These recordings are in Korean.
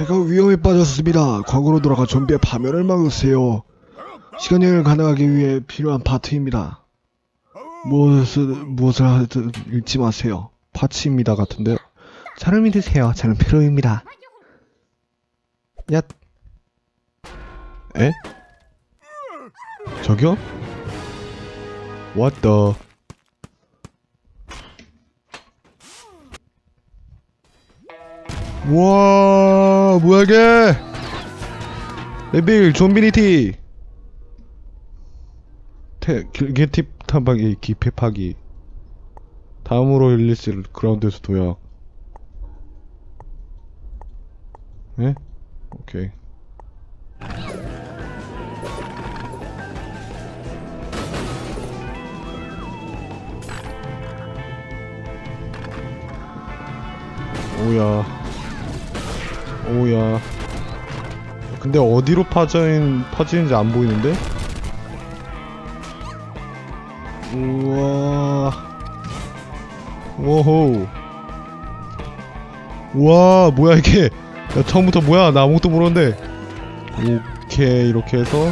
제가 위험에 빠졌습니다. 과거로 돌아가 좀비의 파멸을 막으세요. 시간 여행을 가능하기 위해 필요한 파트입니다. 무엇을, 무엇을 하든 읽지 마세요. 파츠입니다 같은데요. 저를 믿으세요. 저는 페로입니다. 야. 에? 저기요? What the? 와 뭐야 이게? 레빌 좀비니티. 태, 길게 팁 탐방기 기패 파기. 다음으로 릴리스 그라운드에서 도약 네? 오케이. 오야 오야. 근데 어디로 파져인, 퍼지는지 안 보이는데? 우와. 오호. 우와 뭐야 이게? 야 처음부터 뭐야? 나 아무것도 모르는데. 오케이 이렇게 해서.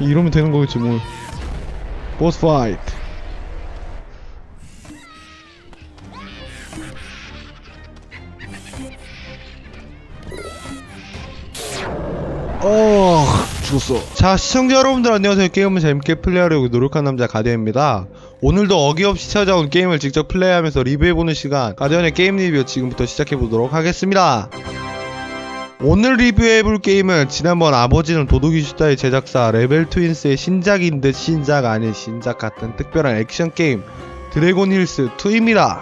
이러면 되는 거겠지 뭐 보스 파이트 죽었어. 자 시청자 여러분들 안녕하세요. 게임을 재밌게 플레이하려고 노력한 남자 가디언입니다. 오늘도 어김없이 찾아온 게임을 직접 플레이하면서 리뷰해보는 시간 가디언의 게임 리뷰 지금부터 시작해보도록 하겠습니다. 오늘 리뷰해볼 게임은 지난번 아버지는 도둑이 슈다의 제작사 레벨 트윈스의 신작인 듯 신작 아닌 신작 같은 특별한 액션 게임 드래곤 힐스 2입니다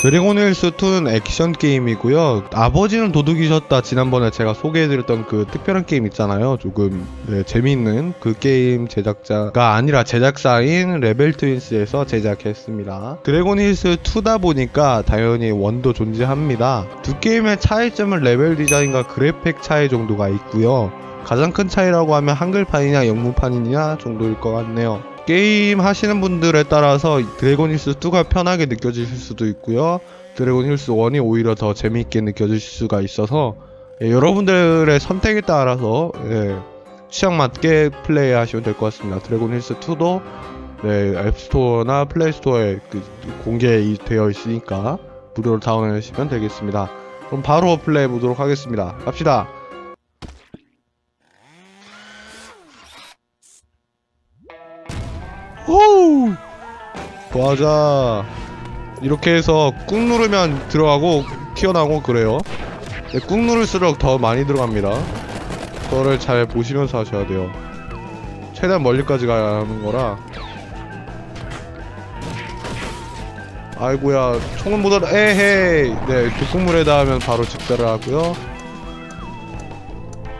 드래곤 힐스 2는 액션 게임이고요. 아버지는 도둑이셨다 지난번에 제가 소개해드렸던 그 특별한 게임 있잖아요. 조금 네, 재미있는 그 게임 제작자가 아니라 제작사인 레벨 트윈스에서 제작했습니다. 드래곤 힐스 2다 보니까 당연히 원도 존재합니다. 두 게임의 차이점은 레벨 디자인과 그래픽 차이 정도가 있고요. 가장 큰 차이라고 하면 한글판이냐 영문판이냐 정도일 것 같네요. 게임 하시는 분들에 따라서 드래곤 힐스 2가 편하게 느껴지실 수도 있고요. 드래곤 힐스 1이 오히려 더 재미있게 느껴지실 수가 있어서 예, 여러분들의 선택에 따라서 예, 취향 맞게 플레이 하시면 될 것 같습니다. 드래곤 힐스 2도 네, 앱스토어나 플레이스토어에 그 공개되어 있으니까 무료로 다운하시면 되겠습니다. 그럼 바로 플레이해 보도록 하겠습니다. 갑시다. 호우! 맞아. 이렇게 해서 꾹 누르면 들어가고 튀어나오고 그래요. 근데 꾹 누를수록 더 많이 들어갑니다. 그거를 잘 보시면서 하셔야 돼요. 최대한 멀리까지 가야 하는 거라. 아이고야, 총은 못 알아. 에헤이. 네, 독극물에 닿으면 바로 즉사를 하고요.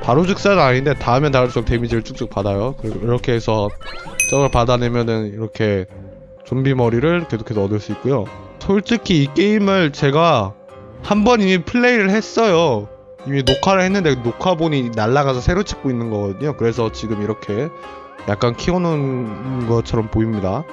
바로 즉사는 아닌데 닿으면 닿을수록 데미지를 쭉쭉 받아요. 그리고 이렇게 해서 저걸 받아내면은 이렇게 좀비 머리를 계속해서 얻을 수 있고요. 솔직히 이 게임을 제가 한 번 이미 플레이를 했어요. 이미 녹화를 했는데 녹화본이 날라가서 새로 찍고 있는 거거든요. 그래서 지금 이렇게 약간 키워놓은 것처럼 보입니다.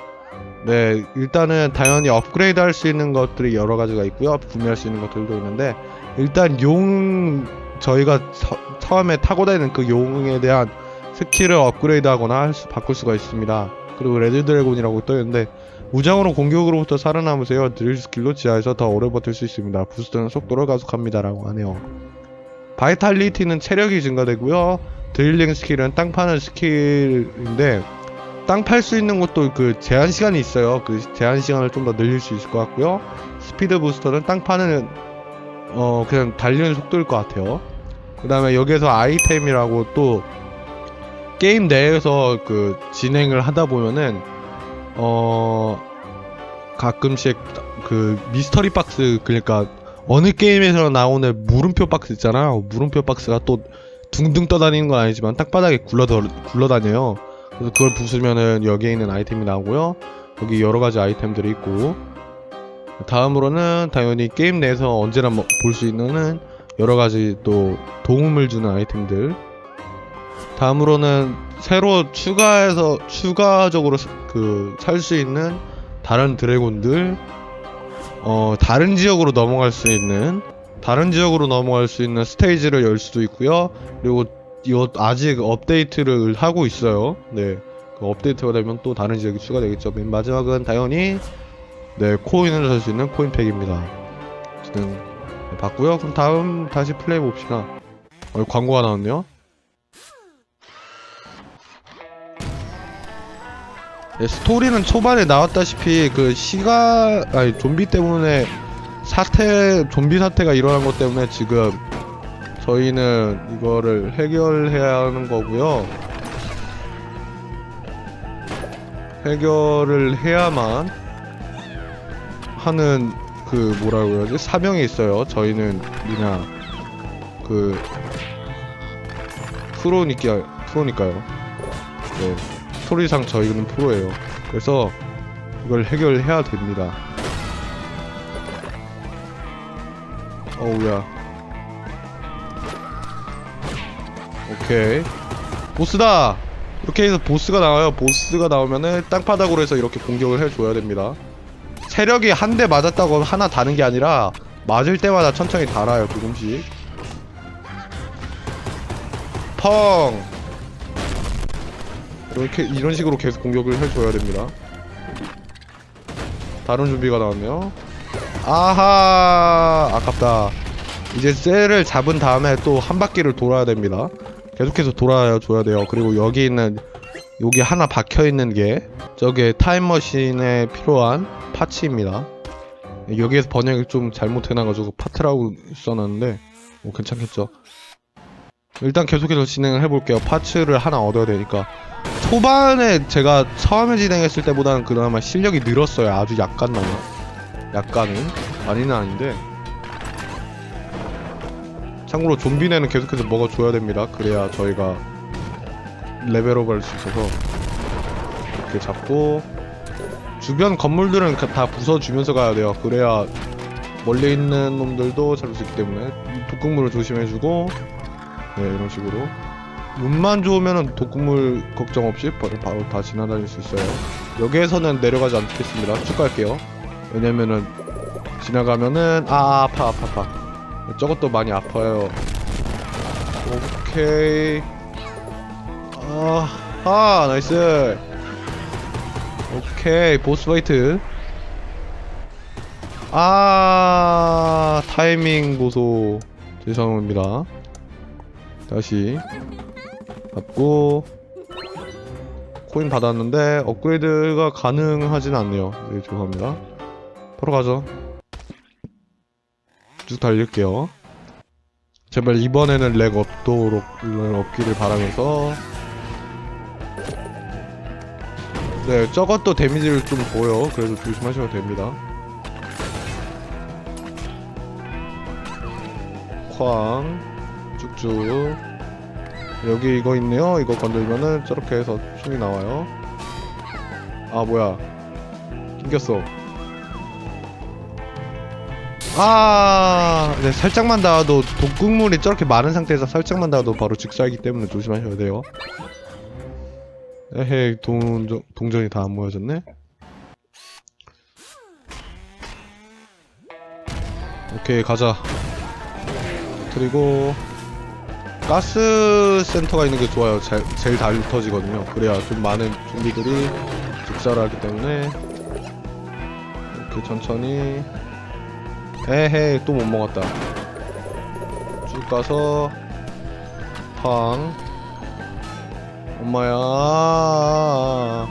네, 일단은 당연히 업그레이드 할 수 있는 것들이 여러 가지가 있고요. 구매할 수 있는 것들도 있는데 일단 용 저희가 서- 처음에 타고 다니는 그 용에 대한 스킬을 업그레이드 하거나 할 수, 바꿀 수가 있습니다. 그리고 레드 드래곤이라고 떠있는데 무장으로 공격으로부터 살아남으세요. 드릴 스킬로 지하에서 더 오래 버틸 수 있습니다. 부스트는 속도를 가속합니다라고 하네요. 바이탈리티는 체력이 증가되고요. 드릴링 스킬은 땅 파는 스킬인데 땅 팔 수 있는 것도 그 제한 시간이 있어요. 그 제한 시간을 좀 더 늘릴 수 있을 것 같고요. 스피드 부스터는 땅 파는 어 그냥 달리는 속도일 것 같아요. 그 다음에 여기에서 아이템이라고 또 게임 내에서 그 진행을 하다 보면은 어 가끔씩 그 미스터리 박스 그러니까 어느 게임에서 나오는 물음표 박스 있잖아요. 물음표 박스가 또 둥둥 떠다니는 건 아니지만 땅바닥에 굴러 굴러다녀요. 그래서 그걸 부수면은 여기에 있는 아이템이 나오고요. 여기 여러 가지 아이템들이 있고 다음으로는 당연히 게임 내에서 언제나 뭐볼수 있는 여러 가지 또 도움을 주는 아이템들 다음으로는 새로 추가해서 추가적으로 그 살 수 있는 다른 드래곤들 어 다른 지역으로 넘어갈 수 있는 다른 지역으로 넘어갈 수 있는 스테이지를 열 수도 있고요. 그리고 이 아직 업데이트를 하고 있어요. 네. 그 업데이트가 되면 또 다른 지역이 추가되겠죠. 맨 마지막은 당연히 네 코인을 살 수 있는 코인팩입니다. 네, 봤고요. 그럼 다음 다시 플레이 봅시다. 어, 광고가 나왔네요. 네, 스토리는 초반에 나왔다시피 그 시가 아니 좀비 때문에 사태 좀비 사태가 일어난 것 때문에 지금 저희는 이거를 해결해야 하는 거고요. 해결을 해야만 하는 그 뭐라고 해야지 사명이 있어요. 저희는 그냥 그 프로니까 프로니까요. 네. 스토리상 저희는 프로예요. 그래서 이걸 해결해야 됩니다. 어우야. 오케이. 보스다! 이렇게 해서 보스가 나와요. 보스가 나오면은 땅바닥으로 해서 이렇게 공격을 해줘야 됩니다. 체력이 한 대 맞았다고 하나 다는 게 아니라 맞을 때마다 천천히 달아요. 조금씩. 펑! 이렇게 이런 식으로 계속 공격을 해줘야 됩니다. 다른 준비가 나왔네요. 아하 아깝다. 이제 셀을 잡은 다음에 또 한 바퀴를 돌아야 됩니다. 계속해서 돌아야 줘야 돼요. 그리고 여기 있는 여기 하나 박혀 있는 게 저게 타임머신에 필요한 파츠입니다. 여기에서 번역이 좀 잘못해놔가지고 파트라고 써놨는데 뭐 괜찮겠죠. 일단 계속해서 진행을 해볼게요. 파츠를 하나 얻어야 되니까. 초반에 제가 처음에 진행했을 때보다는 그나마 실력이 늘었어요. 아주 약간나마. 약간은. 많이는 아닌데. 참고로 좀비네는 계속해서 먹어줘야 됩니다. 그래야 저희가 레벨업 할 수 있어서. 이렇게 잡고. 주변 건물들은 다 부숴주면서 가야 돼요. 그래야 멀리 있는 놈들도 잡을 수 있기 때문에. 독극물을 조심해주고. 네, 이런 식으로. 운만 좋으면은 독극물 걱정 없이 바로, 다 지나다닐 수 있어요. 여기에서는 내려가지 않겠습니다. 쭉 갈게요. 왜냐면은 지나가면은 아 아파 아파 아파. 저것도 많이 아파요. 오케이. 아, 아 나이스. 오케이 보스 파이트. 아 타이밍 보소 죄송합니다. 다시 받고 코인 받았는데 업그레이드가 가능하진 않네요. 네, 죄송합니다. 바로 가죠. 쭉 달릴게요. 제발 이번에는 렉 없도록 렉 없기를 바라면서 네, 저것도 데미지를 좀 보여. 그래서 조심하셔도 됩니다. 쾅 쭉쭉 여기 이거 있네요. 이거 건들면은 저렇게 해서 총이 나와요. 아 뭐야? 낑겼어. 아, 네 살짝만 닿아도 독극물이 저렇게 많은 상태에서 살짝만 닿아도 바로 직사이기 때문에 조심하셔야 돼요. 에헤이 동 동전이 다 안 모여졌네. 오케이 가자. 그리고 가스 센터가 있는 게 좋아요. 제, 제일 잘 터지거든요. 그래야 좀 많은 좀비들이 직사를 하기 때문에 이렇게 천천히 에헤이 또 못 먹었다. 쭉 가서 팡 엄마야 아,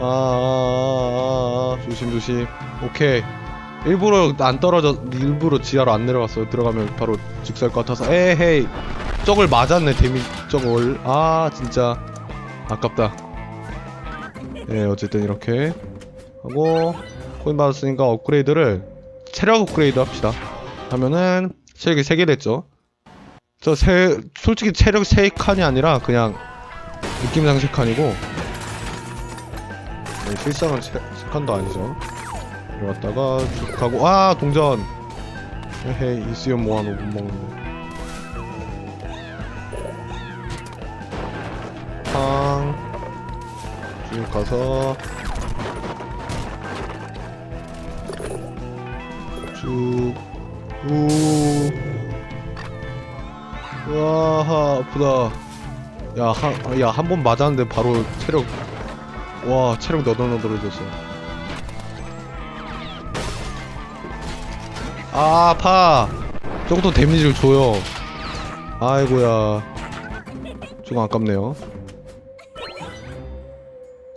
아, 아, 아, 조심 조심 오케이 일부러 안 떨어져 일부러 지하로 안 내려갔어요. 들어가면 바로 직살 것 같아서. 에헤이. 저걸 맞았네 데미 저걸 아 진짜. 아깝다. 네 어쨌든 이렇게 하고 코인 받았으니까 업그레이드를 체력 업그레이드 합시다. 하면은 체력이 3개 됐죠. 저 세, 솔직히 체력 3칸이 아니라 그냥 느낌상 3칸이고 네, 실상은 3칸도 아니죠 내려갔다가 쭉 가고 아 동전 헤헤 이수연 모아놓고 못 먹는데 팡쭉 가서 쭉 오. 와, 아프다. 야, 한, 야, 한 번 맞았는데 바로 체력, 와, 체력 너덜너덜해졌어. 아, 아파. 저것도 데미지를 줘요. 아이고야. 조금 아깝네요.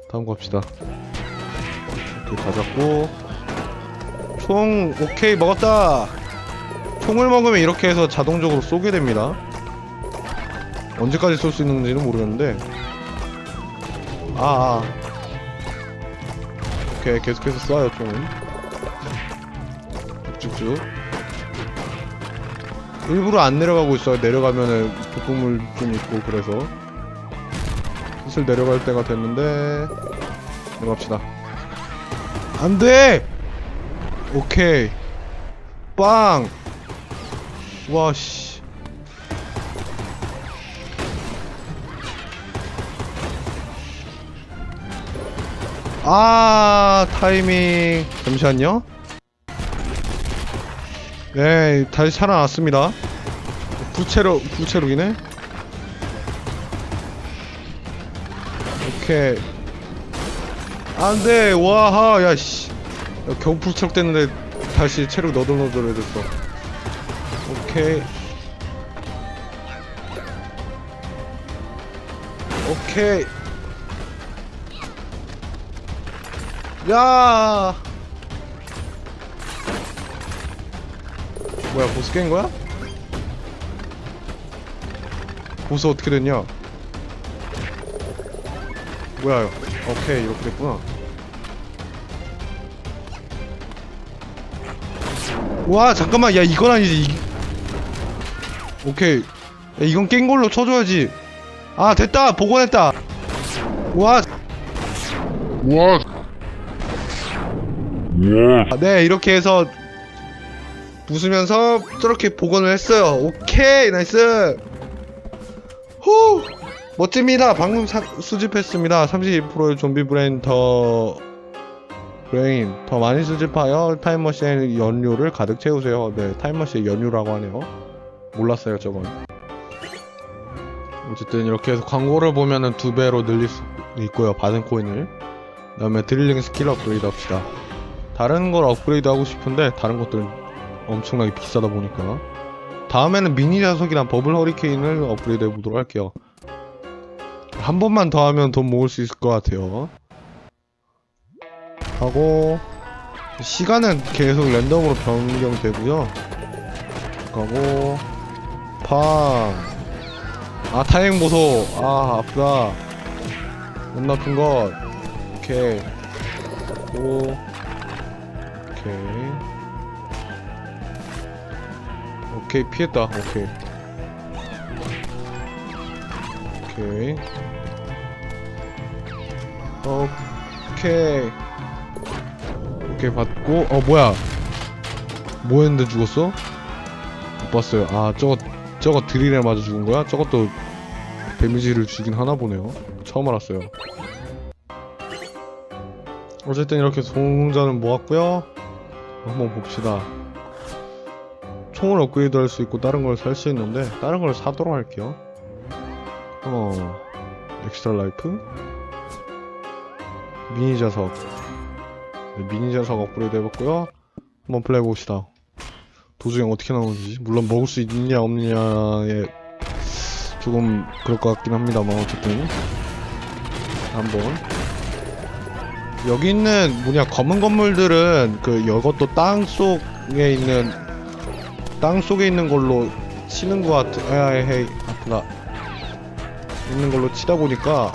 다음 거 합시다. 이렇게 가졌고. 총, 오케이, 먹었다! 총을 먹으면 이렇게 해서 자동적으로 쏘게 됩니다. 언제까지 쏠 수 있는지는 모르겠는데. 아, 아. 오케이, 계속해서 쏴요, 총은. 쭉쭉. 일부러 안 내려가고 있어요. 내려가면은 독극물 좀 있고, 그래서. 슬슬 내려갈 때가 됐는데. 내려갑시다. 안 돼! 오케이. 빵! 와, 씨. 아, 타이밍. 잠시만요. 네, 다시 살아났습니다. 부채로, 부채로이네? 오케이. 안 돼! 와하, 야, 씨. 야, 겨우 부채로 됐는데 다시 체력 너덜너덜해졌어. 오케이. 오케이. 야. 뭐야 보스 깬 거야? 보스 어떻게 됐냐? 뭐야? 오케이 이렇게 됐구나. 와 잠깐만 야 이건 아니지. 이... 오케이. 야, 이건 깬 걸로 쳐줘야지. 아 됐다 복원했다. 와. 와, 아, 네 이렇게 해서 부수면서 저렇게 복원을 했어요. 오케이 나이스. 후! 멋집니다. 방금 사- 수집했습니다. 32%의 좀비 브레인 더 브레인. 더 많이 수집하여 타임머신의 연료를 가득 채우세요. 네 타임머신의 연료라고 하네요. 몰랐어요 저건. 어쨌든 이렇게 해서 광고를 보면은 두 배로 늘릴 수 있고요 받은 코인을. 그 다음에 드릴링 스킬 업그레이드 합시다. 다른 걸 업그레이드 하고 싶은데 다른 것들은 엄청나게 비싸다 보니까. 다음에는 미니 자석이랑 버블 허리케인을 업그레이드 해보도록 할게요. 한 번만 더 하면 돈 모을 수 있을 것 같아요. 하고 시간은 계속 랜덤으로 변경되고요. 가고 팡아 타행 보소. 아 아프다. 못 나쁜 것. 오케이. 오. 오케이 오케이 피했다. 오케이. 오케이. 오케이. 오케이 받고. 어 뭐야? 뭐 했는데 죽었어? 못 봤어요. 아 저거 저거 드릴에 맞아 죽은 거야? 저것도 데미지를 주긴 하나 보네요. 처음 알았어요. 어쨌든 이렇게 동전을 모았고요. 한번 봅시다 총을 업그레이드 할 수 있고 다른 걸 살 수 있는데 다른 걸 사도록 할게요. 어 엑스트라 라이프 미니 자석. 네, 미니 자석 업그레이드 해봤고요. 한번 플레이 해봅시다. 도중에 어떻게 나오는지. 물론 먹을 수 있느냐 없느냐에 조금 그럴 것 같긴 합니다만 어쨌든. 한번. 여기 있는 뭐냐 검은 건물들은 그 이것도 땅 속에 있는 땅 속에 있는 걸로 치는 것 같아. 에이 헤이 아프다. 있는 걸로 치다 보니까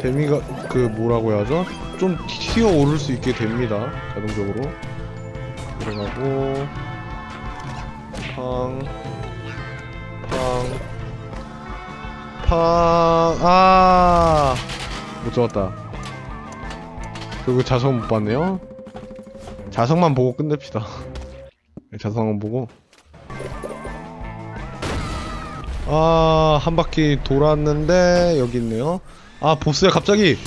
데미가 그 뭐라고 해야죠? 좀 튀어 오를 수 있게 됩니다. 자동적으로 들어가고 팡 팡. 팡, 아, 못 잡았다. 그리고 자석 못 봤네요. 자석만 보고 끝냅시다. 네, 자석만 보고. 아, 한 바퀴 돌았는데, 여기 있네요. 아, 보스야, 갑자기!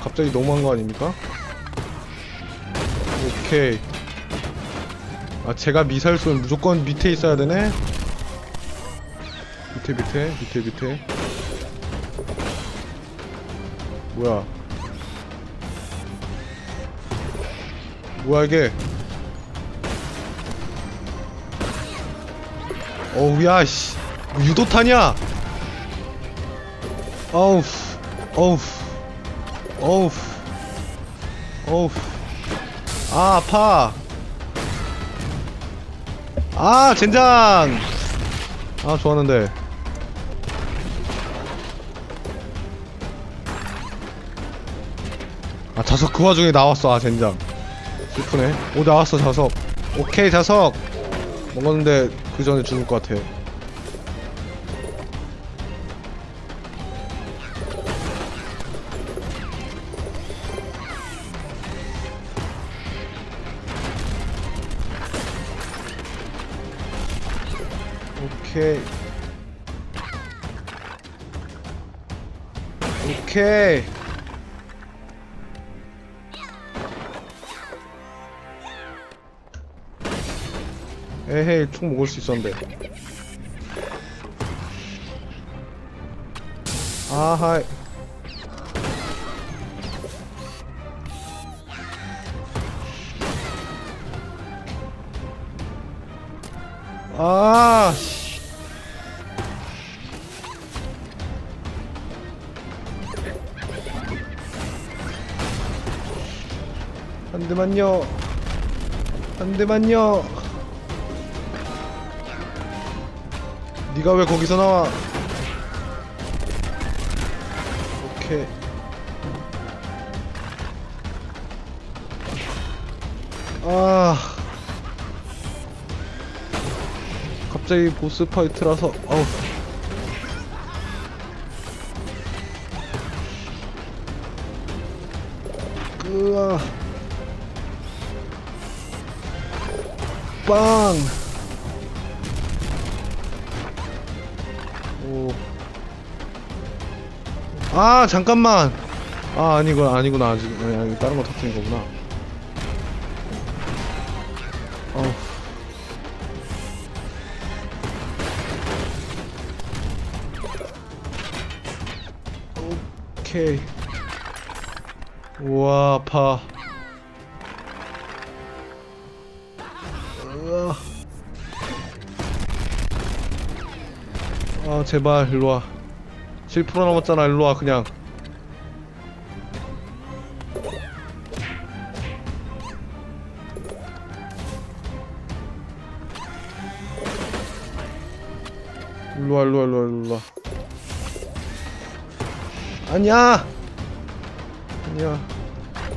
갑자기 너무한 거 아닙니까? 오케이 아 제가 미사일 쏘면 무조건 밑에 있어야 되네 밑에 밑에 밑에 밑에 뭐야 뭐야 이게? 어우 야씨. 유도탄이야? 어우 어우 어우 어우. 아 아파. 아 젠장! 아 좋았는데. 아 자석 그 와중에 나왔어. 아 젠장 슬프네. 오 나왔어 자석. 오케이 자석. 먹었는데 그 전에 죽을 것 같아 오케이. 오케이 에헤이 총 먹을 수 있었는데. 아하이 아한 대만요 네가 왜 거기서 나와? 오케이. 아. 갑자기 보스 파이트라서 어우. 으아. 빵 아 잠깐만. 아 아니구나 아니구나 아직. 아니, 아니 다른 거 터뜨린 거구나. 어우. 오케이. 우와 아파. 아 제발 일로와 7% 남았잖아 일로와 그냥. 일로와 일로와 일로와 일로와. 아니야! 아니야.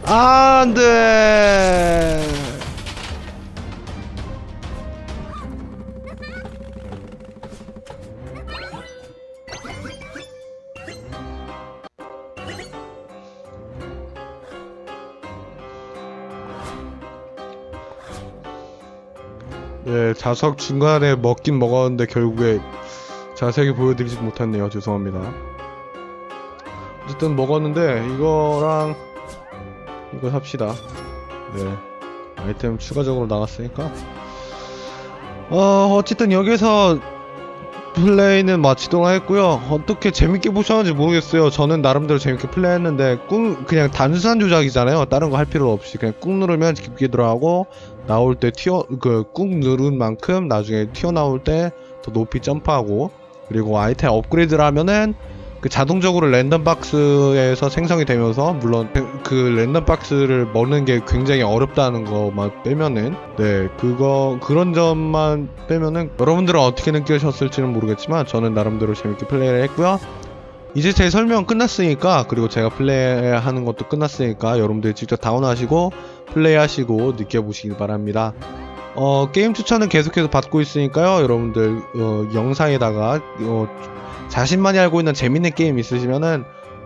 아, 안돼 네 자석 중간에 먹긴 먹었는데 결국에 자세히 보여드리지 못했네요. 죄송합니다. 어쨌든 먹었는데 이거랑 이거 삽시다. 네. 아이템 추가적으로 나갔으니까. 어 어쨌든 여기서 플레이는 마치도록 했고요. 어떻게 재밌게 보셨는지 모르겠어요. 저는 나름대로 재밌게 플레이했는데 꾹 그냥 단순한 조작이잖아요. 다른 거 할 필요 없이 그냥 꾹 누르면 깊게 들어가고 나올 때 튀어 그 꾹 누른 만큼 나중에 튀어나올 때 더 높이 점프하고 그리고 아이템 업그레이드를 하면은 그 자동적으로 랜덤 박스에서 생성이 되면서 물론 그 랜덤 박스를 먹는 게 굉장히 어렵다는 것만 빼면은 네 그거 그런 점만 빼면은 여러분들은 어떻게 느끼셨을지는 모르겠지만 저는 나름대로 재밌게 플레이를 했고요. 이제 제 설명 끝났으니까 그리고 제가 플레이하는 것도 끝났으니까 여러분들 직접 다운하시고 플레이하시고 느껴보시길 바랍니다. 어 게임 추천은 계속해서 받고 있으니까요. 여러분들 어, 영상에다가 어, 자신만이 알고 있는 재밌는 게임 있으시면은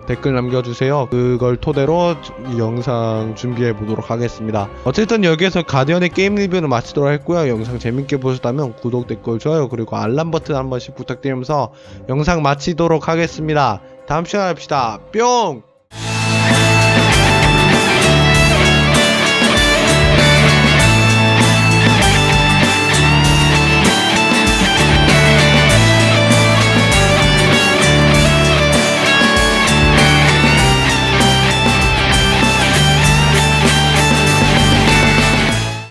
댓글 남겨주세요. 그걸 토대로 이 영상 준비해 보도록 하겠습니다. 어쨌든 여기에서 가디언의 게임 리뷰는 마치도록 했고요. 영상 재밌게 보셨다면 구독, 댓글, 좋아요, 그리고 알람 버튼 한 번씩 부탁드리면서 영상 마치도록 하겠습니다. 다음 시간에 봅시다. 뿅!